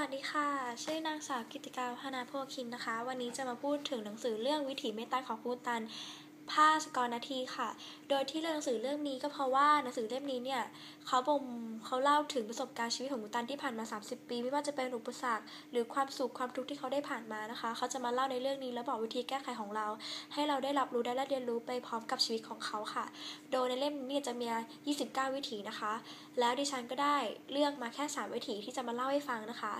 วัสดีค่ะ ชื่อนางสาวกิติกาพนาโพคินนะคะ วันนี้จะมาพูดถึงหนังสือเรื่องวิถีเมตตาของพุตัน ภาสกรนาทีค่ะ โดยที่เรื่องหนังสือเรื่องนี้ก็เพราะว่าหนังสือเล่มนี้เนี่ยเขาบ่มเขาเล่าถึงประสบการณ์ชีวิตของคุณตันที่ผ่านมา 30 ปี ไม่ว่าจะเป็นอุปสรรคหรือความสุขความทุกข์ที่เขาได้ผ่านมานะคะ เขาจะมาเล่าในเรื่องนี้แล้วบอกวิธีแก้ไขของเรา ให้เราได้รับรู้ได้และเรียนรู้ไปพร้อมกับชีวิตของเขาค่ะ โดยในเล่มนี้จะมี 29 วิถีนะคะ แล้วดิฉันก็ได้เลือกมาแค่ 3 วิถีที่จะมาเล่าให้ฟังนะคะ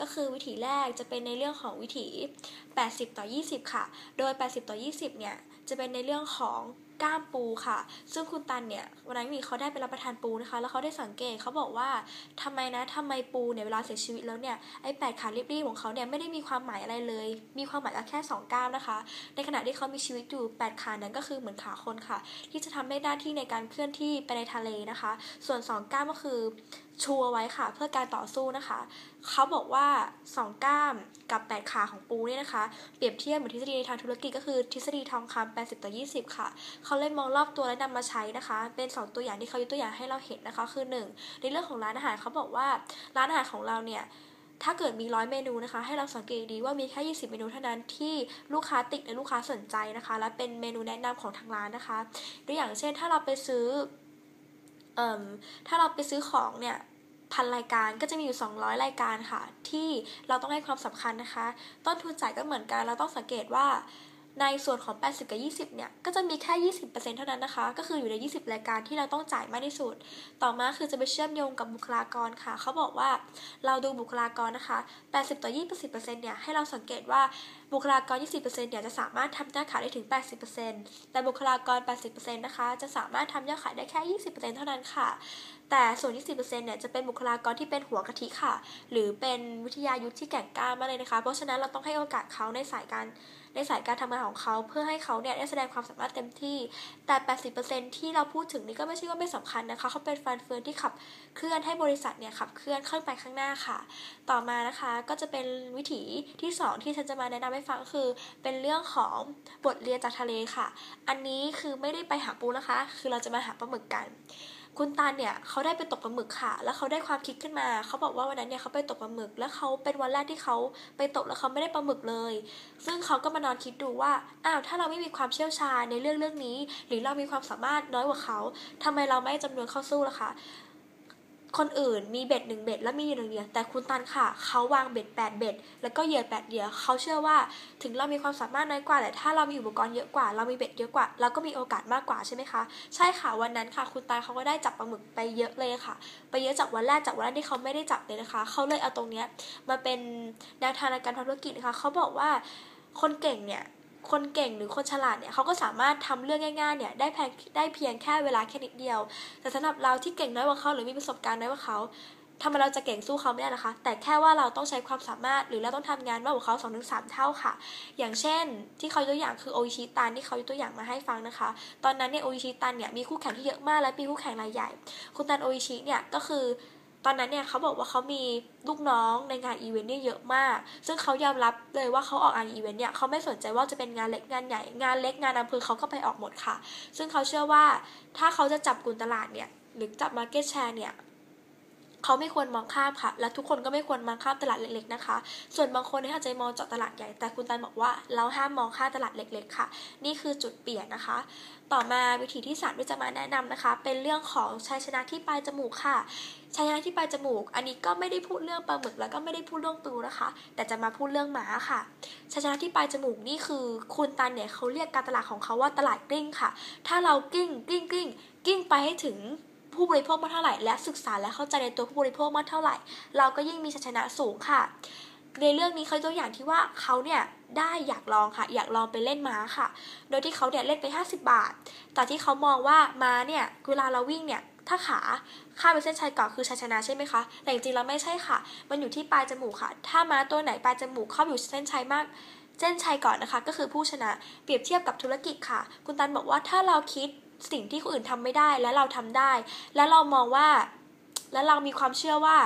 ก็คือวิถีแรกจะเป็นในเรื่องของวิถี 80 ต่อ 20 ค่ะ โดย 80 ต่อ 20 เนี่ย จะเป็นในเรื่องของก้ามปูค่ะ ซึ่งคุณตันเนี่ยวันนั้นมีเขาได้ไปรับประทานปูนะคะ แล้วเขาได้สังเกตเขาบอกว่าทำไมนะทำไมปูเนี่ยเวลาเสียชีวิตแล้วเนี่ยไอ้แปดขาเรียบๆของเขาเนี่ยไม่ได้มีความหมายอะไรเลย มีความหมายแค่สองก้ามนะคะ ในขณะที่เขามีชีวิตอยู่แปดขานั้นก็คือเหมือนขาคนค่ะ ที่จะทำได้หน้าที่ในการเคลื่อนที่ไปในทะเลนะคะ ส่วนสองก้ามก็คือ ชัวไว้ค่ะ เพื่อการต่อสู้นะคะ เขาบอกว่า 2 ก้ามกับ 8 ขาของปูเนี่ยนะคะ เปรียบเทียบเหมือนทฤษฎีในทางธุรกิจก็คือทฤษฎีทองคำ80 ต่อ 20 ค่ะ เขาเลยมองรอบตัวและนำมาใช้นะคะ เป็น 2 ตัวอย่างที่เขายกตัวอย่างให้เราเห็นนะคะ คือ 1 ในเรื่องของร้านอาหารเขาบอกว่าร้านอาหารของเราเนี่ยถ้าเกิดมีร้อยเมนูนะคะ ให้เราสังเกตดีว่ามีแค่ 20 เมนูเท่านั้นที่ลูกค้าติดและลูกค้าสนใจนะคะ และเป็นเมนูแนะนำของทางร้านนะคะตัวอย่างเช่น ถ้าเราไปซื้อเอ่อถ้าเราไปซื้อของเนี่ย พันรายการก็จะมีอยู่ 200 รายการค่ะ ที่เราต้องให้ความสำคัญนะคะ ต้นทุนจ่ายก็เหมือนกันเราต้องสังเกตว่า ในส่วนของ 80 กับ 20 เนี่ย ก็จะมีแค่ 20%เท่านั้นนะคะ ก็คืออยู่ใน 20 รายการที่เราต้องจ่ายมากที่สุด ต่อมาคือจะไปเชื่อมโยงกับบุคลากรค่ะ เขาบอกว่าเราดูบุคลากรนะคะ 80 ต่อ 20%เนี่ย ให้เราสังเกตว่าบุคลากร 20%เนี่ย จะสามารถทำยอดขายได้ถึง 80%แต่บุคลากร 80%นะคะ จะสามารถทำยอดขายได้แค่ 20%เท่านั้นค่ะ แต่ส่วน 20%เนี่ยจะเป็นบุคลากรที่เป็นหัวกะทิค่ะ หรือเป็นวิทยายุทธที่แก่งกล้ามากเลยนะคะ เพราะฉะนั้นเราต้องให้โอกาสเขาในสายการในสายการทำงานของเขาเพื่อให้เขาเนี่ยได้แสดงความสามารถเต็มที่ แต่ 80%ที่เราพูดถึงนี่ก็ไม่ใช่ว่าไม่สำคัญนะคะ เขาเป็นฟันเฟืองที่ขับเคลื่อนให้บริษัทเนี่ยขับเคลื่อนขึ้นไปข้างหน้าค่ะ ต่อมานะคะก็จะเป็นวิถีที่ 2 ที่ฉันจะมาแนะนำให้ฟังคือ เป็นเรื่องของบทเรียนจากทะเลค่ะ อันนี้คือไม่ได้ไปหาปูนะคะ คือเราจะมาหาปลาหมึกกัน คุณตาเนี่ยเขาได้ไปตกปลาหมึกค่ะ แล้วเขาได้ความคิดขึ้นมา เขาบอกว่าวันนั้นเนี่ยเขาไปตกปลาหมึก แล้วเขาเป็นวันแรกที่เขาไปตกแล้วเขาไม่ได้ปลาหมึกเลย ซึ่งเขาก็มานอนคิดดูว่า อ้าว ถ้าเราไม่มีความเชี่ยวชาญในเรื่องเรื่องนี้ หรือเรามีความสามารถน้อยกว่าเขาทำไมเราไม่จำนวนเข้าสู้ล่ะคะ คนอื่นมีเบ็ดหนึ่งเบ็ดแล้วมีหนึ่งเหยื่อแต่คุณตันค่ะเขาวางเบ็ดแปดเบ็ดแล้วก็เหยื่อแปดเหยื่อเขาเชื่อว่าถึงเรามีความสามารถน้อยกว่าแต่ถ้าเรามีอุปกรณ์เยอะกว่า เรามีเบ็ดเยอะกว่า เราก็มีโอกาสมากกว่าใช่ไหมคะใช่ค่ะวันนั้นค่ะ คุณตันเขาก็ได้จับปลาหมึกไปเยอะเลยค่ะ ไปเยอะจากวันแรกจากวันแรกที่เขาไม่ได้จับเลยนะคะเขาเลยเอาตรงเนี้ยมาเป็นแนวทางในการทำธุรกิจนะคะเขาบอกว่าคนเก่งเนี่ย คนเก่งหรือคนฉลาดเนี่ยเขาก็สามารถทำเรื่องง่ายๆเนี่ยได้แพงได้เพียงแค่เวลาแค่นิดเดียว แต่สำหรับเราที่เก่งน้อยกว่าเขาหรือมีประสบการณ์น้อยกว่าเขาทำไมเราจะเก่งสู้เขาไม่ได้นะคะ แต่แค่ว่าเราต้องใช้ความสามารถหรือเราต้องทำงานมากกว่าเขา2อถึงสเท่าค่ะ อย่างเช่น ที่เขาตัวอย่างคือโออิชิตันที่เขาตัวอย่างมาให้ฟังนะคะ ตอนนั้นเนี่ยโออิชิตันเนี่ยมีคู่แข่งที่เยอะมากและมีคู่แข่งรายใหญ่ คุณตันโออิชิเนี่ยก็คือ ตอนนั้นเนี่ยเขาบอกว่าเขามีลูกน้องในงานอีเวนต์เนี่ยเยอะมาก ซึ่งเขายอมรับเลยว่าเขาออกงานอีเวนต์เนี่ยเขาไม่สนใจว่าจะเป็นงานเล็กงานใหญ่งานเล็กงานอำเภอเขาก็ไปออกหมดค่ะ ซึ่งเขาเชื่อว่าถ้าเขาจะจับกลุ่มตลาดเนี่ยหรือจับมาร์เก็ตแชร์เนี่ย เขาไม่ควรมองข้ามค่ะ และทุกคนก็ไม่ควรมองข้ามตลาดเล็กๆนะคะ ส่วนบางคนเนี่ยอาจจะมองเจาะตลาดใหญ่ แต่คุณตันบอกว่าเราห้ามมองข้ามตลาดเล็กๆค่ะ นี่คือจุดเปลี่ยนนะคะ ต่อมาวิธีที่สามที่จะมาแนะนำนะคะ เป็นเรื่องของชัยชนะที่ปลายจมูกค่ะชัยชนะที่ปลายจมูก อันนี้ก็ไม่ได้พูดเรื่องปลาหมึกแล้วก็ไม่ได้พูดเรื่องตูนะคะ แต่จะมาพูดเรื่องหมาค่ะชัยชนะที่ปลายจมูกนี่คือคุณตันเนี่ยเขาเรียกการตลาดของเขาว่าตลาดกลิ้งค่ะ ถ้าเรากิ้งกิ้งกิ้งกิ้งไปให้ถึง ผู้บริโภคมากเท่าไหร่ และศึกษาและเข้าใจในตัวผู้บริโภคมากเท่าไหร่ เราก็ยิ่งมีชัยชนะสูงค่ะ ในเรื่องนี้เขาตัวอย่างที่ว่าเขาเนี่ยได้อยากลองค่ะ อยากลองไปเล่นม้าค่ะ โดยที่เขาเนี่ยเล่นไป 50 บาท แต่ที่เขามองว่าม้าเนี่ยเวลาเราวิ่งเนี่ยถ้าขาข้ามไปเส้นชัยก่อนคือชัยชนะใช่ไหมคะ แต่จริงๆเราไม่ใช่ค่ะ มันอยู่ที่ปลายจมูกค่ะ ถ้าม้าตัวไหนปลายจมูกเข้าอยู่เส้นชัยมาก เส้นชัยก่อนนะคะ ก็คือผู้ชนะ เปรียบเทียบกับธุรกิจค่ะ คุณตันบอกว่าถ้าเราคิด สิ่งที่คนอื่นทำไม่ได้และเราทำได้ และเรามองว่า และเรามีความเชื่อว่า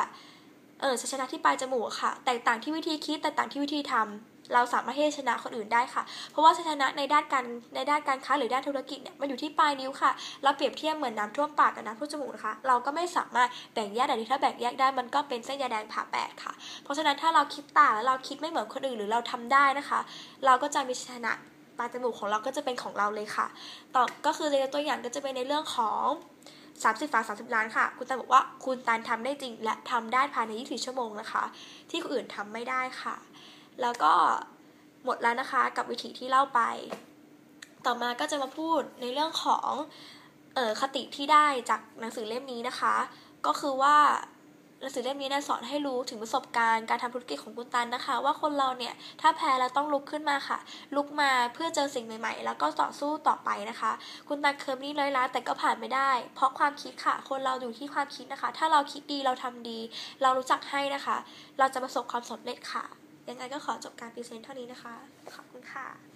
เออชนะที่ปลายจมูกค่ะ แตกต่างที่วิธีคิดแตกต่างที่วิธีทำเราสามารถที่จะชนะคนอื่นได้ค่ะ เพราะว่าชนะในด้านการในด้านการค้าหรือด้านธุรกิจเนี่ยมันอยู่ที่ปลายนิ้วค่ะ เราเปรียบเทียบเหมือนน้ำท่วมปากกับน้ำท่วมจมูกนะคะ เราก็ไม่สามารถแบ่งแยกแต่ถ้าแบ่งแยกได้มันก็เป็นเส้นยาแดงผ่าแปดค่ะ เพราะฉะนั้นถ้าเราคิดต่างแล้วเราคิดไม่เหมือนคนอื่นหรือเราทำได้นะคะ เราก็จะมีชนะ ปลายจมูกของเราก็จะเป็นของเราเลยค่ะ ต่อก็คือในตัวอย่างก็จะเป็นในเรื่องของ 30ฝา30 ล้านค่ะ คุณตันบอกว่าคุณตันทำได้จริง และทำได้ภายใน24ชั่วโมงนะคะ ที่คนอื่นทำไม่ได้ค่ะ แล้วก็หมดแล้วนะคะกับวิธีที่เล่าไป ต่อมาก็จะมาพูดในเรื่องของเออคติที่ได้จากหนังสือเล่มนี้นะคะ ก็คือว่า หนังสือเล่มนี้นะสอนให้รู้ถึงประสบการณ์การทำธุรกิจของคุณตันนะคะ ว่าคนเราเนี่ยถ้าแพ้แล้วต้องลุกขึ้นมาค่ะ ลุกมาเพื่อเจอสิ่งใหม่ ๆ แล้วก็ต่อสู้ต่อไปนะคะ คุณตันเคยนี่ร้อยล้านแต่ก็ผ่านไม่ได้ เพราะความคิดค่ะ คนเราอยู่ที่ความคิดนะคะ ถ้าเราคิดดีเราทำดี เรารู้จักให้นะคะ เราจะประสบความสำเร็จค่ะ ยังไงก็ขอจบการพรีเซนต์เท่านี้นะคะ ขอบคุณค่ะ